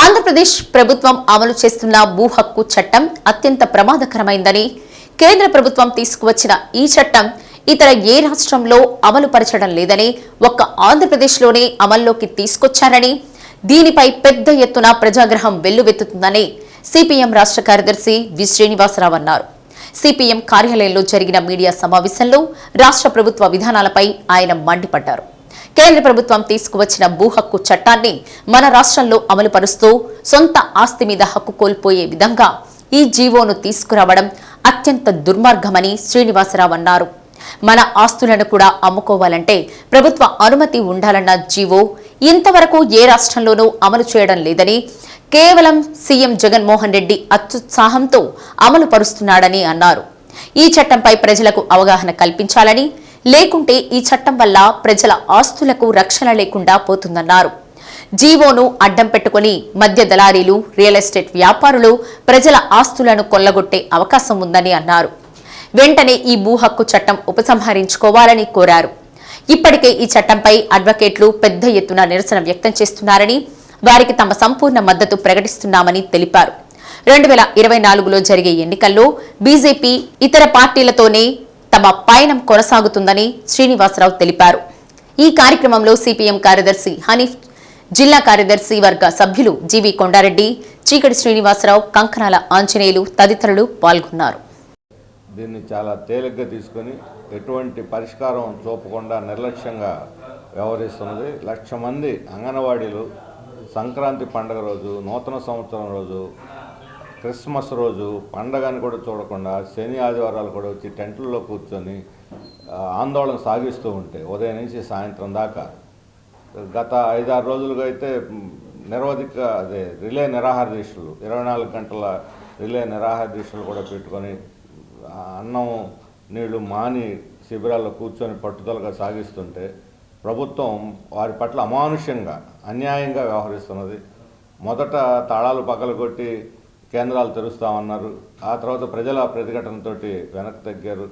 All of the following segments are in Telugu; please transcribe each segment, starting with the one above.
ఆంధ్రప్రదేశ్ ప్రభుత్వం అమలు చేస్తున్న భూ హక్కు చట్టం అత్యంత ప్రమాదకరమైందని కేంద్ర ప్రభుత్వం తీసుకువచ్చిన ఈ చట్టం ఇతర ఏ రాష్ట్రంలో అమలు పరచడం లేదని ఒక్క ఆంధ్రప్రదేశ్లోనే అమల్లోకి తీసుకొచ్చారని దీనిపై పెద్ద ఎత్తున ప్రజాగ్రహం వెల్లువెత్తుతుందని సిపిఎం రాష్ట్ర కార్యదర్శి వి. శ్రీనివాసరావు అన్నారు. సిపిఎం కార్యాలయంలో జరిగిన మీడియా సమావేశంలో రాష్ట్ర ప్రభుత్వ విధానాలపై ఆయన మండిపడ్డారు. కేంద్ర ప్రభుత్వం తీసుకువచ్చిన భూ హక్కు చట్టాన్ని మన రాష్ట్రంలో అమలు పరుస్తూ సొంత ఆస్తి మీద హక్కు కోల్పోయే విధంగా ఈ జీవోను తీసుకురావడం అత్యంత దుర్మార్గమని శ్రీనివాసరావు అన్నారు. మన ఆస్తులను కూడా అమ్ముకోవాలంటే ప్రభుత్వ అనుమతి ఉండాలన్న జీవో ఇంతవరకు ఏ రాష్ట్రంలోనూ అమలు చేయడం లేదని కేవలం సీఎం జగన్మోహన్ రెడ్డి అత్యుత్సాహంతో అమలు పరుస్తున్నాడని అన్నారు. ఈ చట్టంపై ప్రజలకు అవగాహన కల్పించాలని లేకుంటే ఈ చట్టం వల్ల ప్రజల ఆస్తులకు రక్షణ లేకుండా పోతుందన్నారు. జీవోను అడ్డం పెట్టుకుని మద్య దళారీలు రియల్ ఎస్టేట్ వ్యాపారులు ప్రజల ఆస్తులను కొల్లగొట్టే అవకాశం ఉందని అన్నారు. వెంటనే ఈ భూ హక్కు చట్టం ఉపసంహరించుకోవాలని కోరారు. ఇప్పటికే ఈ చట్టంపై అడ్వకేట్లు పెద్ద ఎత్తున నిరసన వ్యక్తం చేస్తున్నారని వారికి తమ సంపూర్ణ మద్దతు ప్రకటిస్తున్నామని తెలిపారు. రెండు వేల ఇరవై నాలుగులో జరిగే ఎన్నికల్లో బీజేపీ ఇతర పార్టీలతోనే తమ పయనం కొనసాగుతుందని శ్రీనివాసరావు తెలిపారు. ఈ కార్యక్రమంలో సిపిఎం కార్యదర్శి హనీఫ్ జిల్లా కార్యదర్శి వర్గ సభ్యులు జీవి కొండారెడ్డి చీకటి శ్రీనివాసరావు కంకణాల ఆంజనేయులు తదితరులు పాల్గొన్నారు. దీన్ని చాలా తేలిగ్గా తీసుకొని ఎటువంటి పరిష్కారం చూపకుండా నిర్లక్ష్యంగా వ్యవహరిస్తున్నది. లక్ష మంది అంగన్వాడీలు సంక్రాంతి పండుగ రోజు నూతన సంవత్సరం రోజు క్రిస్మస్ రోజు పండగని కూడా చూడకుండా శని ఆదివారాలు కూడా వచ్చి టెంట్లలో కూర్చొని ఆందోళన సాగిస్తూ ఉంటే ఉదయం నుంచి సాయంత్రం దాకా గత ఐదారు రోజులుగా అయితే నిరవధిక అదే రిలే నిరాహార దీక్షలు ఇరవై నాలుగు గంటల రిలే నిరాహార దీక్షలు కూడా పెట్టుకొని అన్నం నీళ్ళు మాని శిబిరాల్లో కూర్చొని పట్టుదలగా సాగిస్తుంటే ప్రభుత్వం వారి పట్ల అమానుష్యంగా అన్యాయంగా వ్యవహరిస్తున్నది. మొదట తాళాలు పగలగొట్టి కేంద్రాలు తెరుస్తామన్నారు. ఆ తర్వాత ప్రజల ప్రతిఘటనతోటి వెనక్కి తగ్గారు.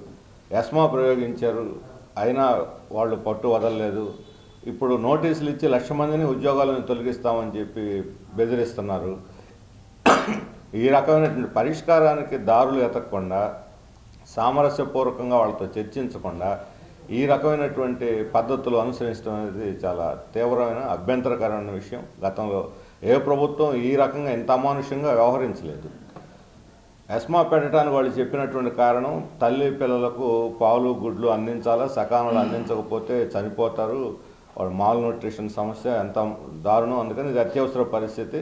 ఎస్మా ప్రయోగించారు. అయినా వాళ్ళు పట్టు వదలలేదు. ఇప్పుడు నోటీసులు ఇచ్చి లక్ష మందిని ఉద్యోగాలను తొలగిస్తామని చెప్పి బెదిరిస్తున్నారు. ఈ రకమైనటువంటి పరిష్కారానికి దారులు ఎతకకుండా సామరస్యపూర్వకంగా వాళ్ళతో చర్చించకుండా ఈ రకమైనటువంటి పద్ధతులు అనుసరించడం అనేది చాలా తీవ్రమైన అభ్యంతరకరమైన విషయం గతంలో. ఏ ప్రభుత్వం ఈ రకంగా ఇంత అమానుష్యంగా వ్యవహరించలేదు. ఎస్మా పెట్టడానికి వాళ్ళు చెప్పినటువంటి కారణం తల్లి పిల్లలకు పాలు గుడ్లు అందించాలా సకాలంలో అందించకపోతే చనిపోతారు వాళ్ళు మాల్ న్యూట్రిషన్ సమస్య ఎంత దారుణం అందుకని ఇది అత్యవసర పరిస్థితి.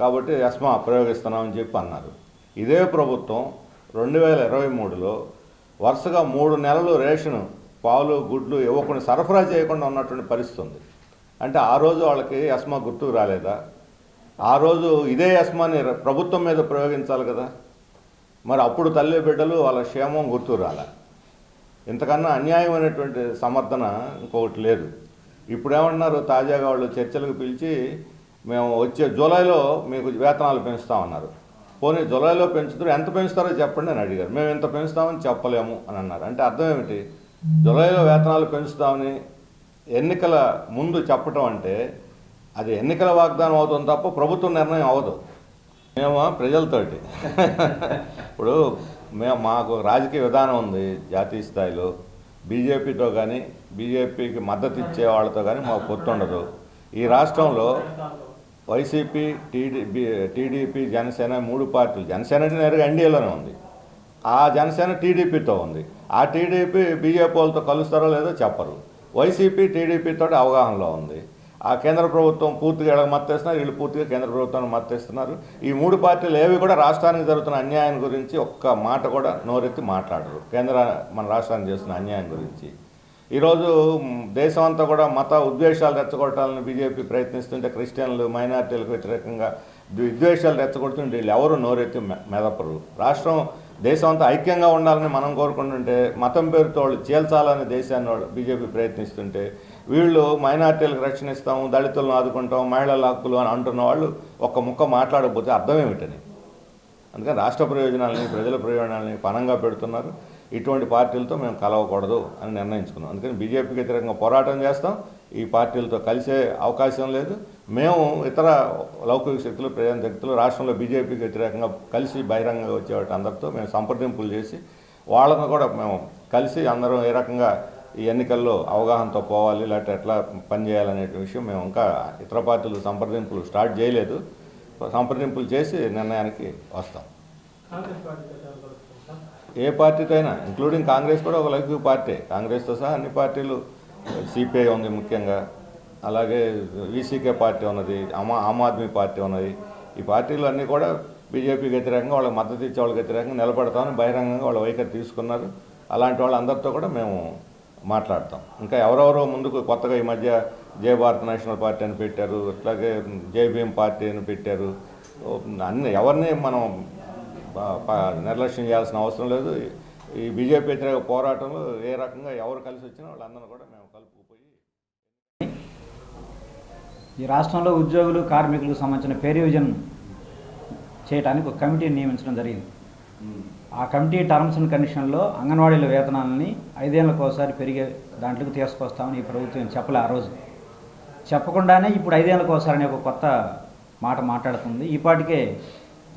కాబట్టి ఎస్మా ప్రయోగిస్తున్నామని చెప్పి అన్నారు. ఇదే ప్రభుత్వం రెండు వేల ఇరవై మూడులో వరుసగా మూడు నెలలు రేషన్ పాలు గుడ్లు ఇవ్వకుండా సరఫరా చేయకుండా ఉన్నటువంటి పరిస్థితి ఉంది. అంటే ఆ రోజు వాళ్ళకి అస్మా గుర్తుకు రాలేదా? ఆ రోజు ఇదే అస్మాని ర- ప్రభుత్వం మీద ప్రయోగించాలి కదా? మరి అప్పుడు తల్లి బిడ్డలు వాళ్ళ క్షేమం గుర్తు రాలే? ఇంతకన్నా అన్యాయమైనటువంటి సమర్థన ఇంకొకటి లేదు. ఇప్పుడు ఏమంటున్నారు తాజాగా వాళ్ళు చర్చలకు పిలిచి మేము వచ్చే జూలైలో మీకు వేతనాలు పెంచుతామన్నారు. పోనీ జూలైలో పెంచుతారు ఎంత పెంచుతారో చెప్పండి అని అడిగారు. మేము ఇంత పెంచుతామని చెప్పలేము అని అన్నారు. అంటే అర్థం ఏమిటి? జూలైలో వేతనాలు పెంచుతామని ఎన్నికల ముందు చెప్పటం అంటే అది ఎన్నికల వాగ్దానం అవుతుంది తప్ప ప్రభుత్వ నిర్ణయం అవ్వదు. మేము ప్రజలతోటి. ఇప్పుడు మేము మాకు రాజకీయ విధానం ఉంది జాతీయ స్థాయిలో. బీజేపీతో కానీ బీజేపీకి మద్దతు ఇచ్చే వాళ్ళతో కానీ మాకు పొత్తుండదు ఈ రాష్ట్రంలో వైసీపీ టీడీ టీడీపీ జనసేన మూడు పార్టీలు. జనసేన అంటే నేరుగా ఎన్డీఏలోనే ఉంది. ఆ జనసేన టీడీపీతో ఉంది. ఆ టీడీపీ బీజేపీ వాళ్ళతో కలుస్తారో లేదో చెప్పరు. వైసీపీ టీడీపీతో అవగాహనలో ఉంది. ఆ కేంద్ర ప్రభుత్వం పూర్తిగా వీళ్ళకి మత్తేస్తున్నారు వీళ్ళు పూర్తిగా కేంద్ర ప్రభుత్వానికి మత్తేస్తున్నారు. ఈ మూడు పార్టీలు ఏవి కూడా రాష్ట్రానికి జరుగుతున్న అన్యాయం గురించి ఒక్క మాట కూడా నోరెత్తి మాట్లాడరు. కేంద్ర మన రాష్ట్రానికి చేస్తున్న అన్యాయం గురించి. ఈరోజు దేశం అంతా కూడా మత ఉద్వేషాలు రెచ్చగొట్టాలని బీజేపీ ప్రయత్నిస్తుంటే క్రిస్టియన్లు మైనార్టీలకు వ్యతిరేకంగా విద్వేషాలు రెచ్చగొడుతుంటే వీళ్ళు ఎవరు నోరెత్తి మె- మెదపరు. రాష్ట్రం దేశం అంతా ఐక్యంగా ఉండాలని మనం కోరుకుంటుంటే మతం పేరుతో వాళ్ళు చీల్చాలని దేశాన్ని వాళ్ళు బీజేపీ ప్రయత్నిస్తుంటే వీళ్ళు మైనార్టీలకు రక్షణ ఇస్తాము దళితులను ఆదుకుంటాం మహిళల హక్కులు అని అంటున్న వాళ్ళు ఒక్క ముక్క మాట్లాడకపోతే అర్థం ఏమిటని? అందుకని రాష్ట్ర ప్రయోజనాలని ప్రజల ప్రయోజనాలని పనంగా పెడుతున్నారు. ఇటువంటి పార్టీలతో మేము కలవకూడదు అని నిర్ణయించుకున్నాం. అందుకని బీజేపీకి వ్యతిరేకంగా పోరాటం చేస్తాం. ఈ పార్టీలతో కలిసే అవకాశం లేదు. మేము ఇతర లౌకిక శక్తులు ప్రజా శక్తులు రాష్ట్రంలో బీజేపీకి వ్యతిరేకంగా కలిసి బహిరంగంగా వచ్చేవాటి అందరితో మేము సంప్రదింపులు చేసి వాళ్ళను కూడా మేము కలిసి అందరం ఏ రకంగా ఈ ఎన్నికల్లో అవగాహనతో పోవాలి లేకపోతే ఎట్లా పనిచేయాలనే విషయం మేము ఇంకా ఇతర పార్టీలు సంప్రదింపులు స్టార్ట్ చేయలేదు. సంప్రదింపులు చేసి నిర్ణయానికి వస్తాం. ఏ పార్టీతో అయినా ఇంక్లూడింగ్ కాంగ్రెస్ కూడా ఒక లౌకిక పార్టీ. కాంగ్రెస్తో సహా అన్ని పార్టీలు సిపిఐ ఉంది ముఖ్యంగా. అలాగే వీసీకే పార్టీ ఉన్నది ఆమా ఆమ్ ఆద్మీ పార్టీ ఉన్నది. ఈ పార్టీలు అన్నీ కూడా బీజేపీకి వ్యతిరేకంగా వాళ్ళకి మద్దతు ఇచ్చే వాళ్ళకి వ్యతిరేకంగా నిలబడతామని బహిరంగంగా వాళ్ళ వైఖరి తీసుకున్నారు. అలాంటి వాళ్ళందరితో కూడా మేము మాట్లాడతాం. ఇంకా ఎవరెవరో ముందుకు కొత్తగా ఈ మధ్య జయ భారత్ నేషనల్ పార్టీ అని పెట్టారు అట్లాగే జేబీఎం పార్టీ అని పెట్టారు. అన్ని ఎవరిని మనం నిర్లక్ష్యం చేయాల్సిన అవసరం లేదు. ఈ బీజేపీ వ్యతిరేక పోరాటంలో ఏ రకంగా ఎవరు కలిసి వచ్చినా వాళ్ళందరూ కూడా మేము కలుపు ఈ రాష్ట్రంలో ఉద్యోగులు కార్మికులకు సంబంధించిన పే రివిజన్ చేయడానికి ఒక కమిటీని నియమించడం జరిగింది. ఆ కమిటీ టర్మ్స్ అండ్ కండిషన్లో అంగన్వాడీల వేతనాలని ఐదేళ్ళకి ఒకసారి పెరిగే దాంట్లోకి తీసుకొస్తామని ఈ ప్రభుత్వం చెప్పలే ఆ రోజు. చెప్పకుండానే ఇప్పుడు ఐదేళ్ళకోసారి ఒకసారి అనే ఒక కొత్త మాట మాట్లాడుతుంది. ఇప్పటికే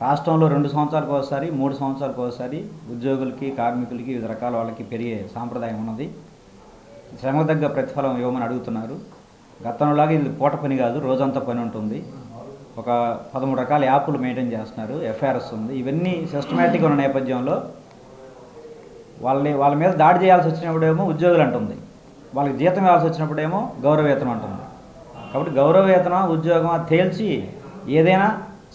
రాష్ట్రంలో రెండు సంవత్సరాలకు ఒకసారి మూడు సంవత్సరాలకు ఒకసారి ఉద్యోగులకి కార్మికులకి వివిధ రకాల వాళ్ళకి పెరిగే సాంప్రదాయం ఉన్నది. శ్రమ తగ్గ ప్రతిఫలం ఇవ్వమని అడుగుతున్నారు. గతంలోలాగా ఇది పూట పని కాదు రోజంతా పని ఉంటుంది. ఒక పదమూడు రకాల యాప్లు మెయింటైన్ చేస్తున్నారు ఎఫ్ఐఆర్ఎస్ ఉంది. ఇవన్నీ సిస్టమేటిక్గా ఉన్న నేపథ్యంలో వాళ్ళని వాళ్ళ మీద దాడి చేయాల్సి వచ్చినప్పుడేమో ఉద్యోగులు అంటుంది. వాళ్ళకి జీతం ఇవ్వాల్సి వచ్చినప్పుడేమో గౌరవవేతనం అంటుంది. కాబట్టి గౌరవవేతనం ఉద్యోగం అది తేల్చి ఏదైనా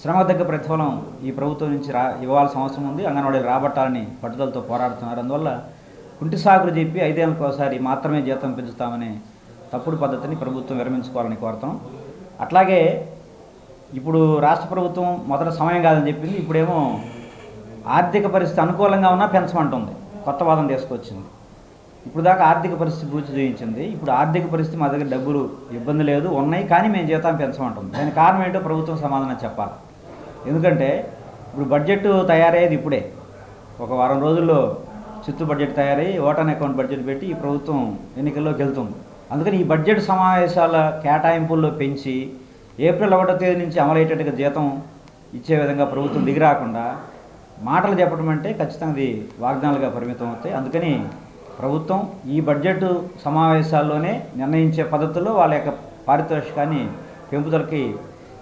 శ్రమ తగ్గ ప్రతిఫలం ఈ ప్రభుత్వం నుంచి రా ఇవ్వాల్సిన అవసరం ఉంది. అంగన్వాడీలు రాబట్టాలని పట్టుదలతో పోరాడుతున్నారు. అందువల్ల కుంటి సాకులు చెప్పి ఐదేళ్ళకి ఒకసారి మాత్రమే జీతం పెంచుతామని తప్పుడు పద్ధతిని ప్రభుత్వం విరమించుకోవాలని కోరుతాం అట్లాగే ఇప్పుడు రాష్ట్ర ప్రభుత్వం మొదట సమయం కాదని చెప్పింది ఇప్పుడేమో ఆర్థిక పరిస్థితి అనుకూలంగా ఉన్నా పెంచమంటుంది కొత్త వాదన తీసుకొచ్చింది. ఇప్పుడు దాకా ఆర్థిక పరిస్థితి పూర్తి చేయించింది. ఇప్పుడు ఆర్థిక పరిస్థితి మా దగ్గర డబ్బులు ఇబ్బంది లేదు ఉన్నాయి కానీ మేము జీతం పెంచమంటుంది దానికి కారణం ఏంటో ప్రభుత్వం సమాధానం చెప్పాలి. ఎందుకంటే ఇప్పుడు బడ్జెట్ తయారయ్యేది ఇప్పుడే. ఒక వారం రోజుల్లో చిత్తు బడ్జెట్ తయారై ఓటాన్ అకౌంట్ బడ్జెట్ పెట్టి ఈ ప్రభుత్వం ఎన్నికల్లోకి వెళ్తుంది. అందుకని ఈ బడ్జెట్ సమావేశాల కేటాయింపుల్లో పెంచి ఏప్రిల్ ఒకటో తేదీ నుంచి అమలయ్యేటట్టుగా జీతం ఇచ్చే విధంగా ప్రభుత్వం దిగిరాకుండా మాటలు చెప్పడం అంటే ఖచ్చితంగా అది వాగ్దానాలుగా పరిమితం అవుతాయి. అందుకని ప్రభుత్వం ఈ బడ్జెట్ సమావేశాల్లోనే నిర్ణయించే పద్ధతుల్లో వాళ్ళ యొక్క పారితోషికాన్ని పెంపుదలకి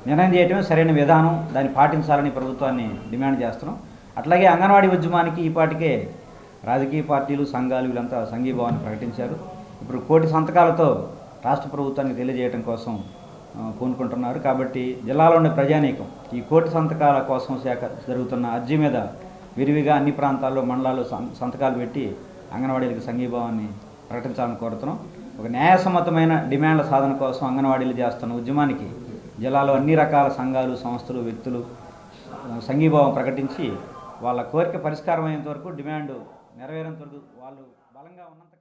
నిర్ణయం చేయటమే సరైన విధానం. దాన్ని పాటించాలని ప్రభుత్వాన్ని డిమాండ్ చేస్తున్నాం. అట్లాగే అంగన్వాడీ ఉద్యమానికి ఈ పాటికే రాజకీయ పార్టీలు సంఘాలు వీళ్ళంతా సంఘీభావాన్ని ప్రకటించారు. ఇప్పుడు కోటి సంతకాలతో రాష్ట్ర ప్రభుత్వానికి తెలియజేయడం కోసం ఆ, పూనుకుంటున్నారు. కాబట్టి జిల్లాలో ఉండే ప్రజానీకం ఈ కోటి సంతకాల కోసం శాఖ జరుగుతున్న అర్జీ మీద విరివిగా అన్ని ప్రాంతాల్లో మండలాల్లో సం- సంతకాలు పెట్టి అంగన్వాడీలకు సంఘీభావాన్ని ప్రకటించాలని కోరుతున్నాం. ఒక న్యాయసమ్మతమైన డిమాండ్ల సాధన కోసం అంగన్వాడీలు చేస్తున్న ఉద్యమానికి జిల్లాలో అన్ని రకాల సంఘాలు సంస్థలు వ్యక్తులు సంఘీభావం ప్రకటించి వాళ్ళ కోరిక పరిష్కారం అయ్యేంత వరకు డిమాండ్ నెరవేరేంత వరకు వాళ్ళు బలంగా ఉన్నంత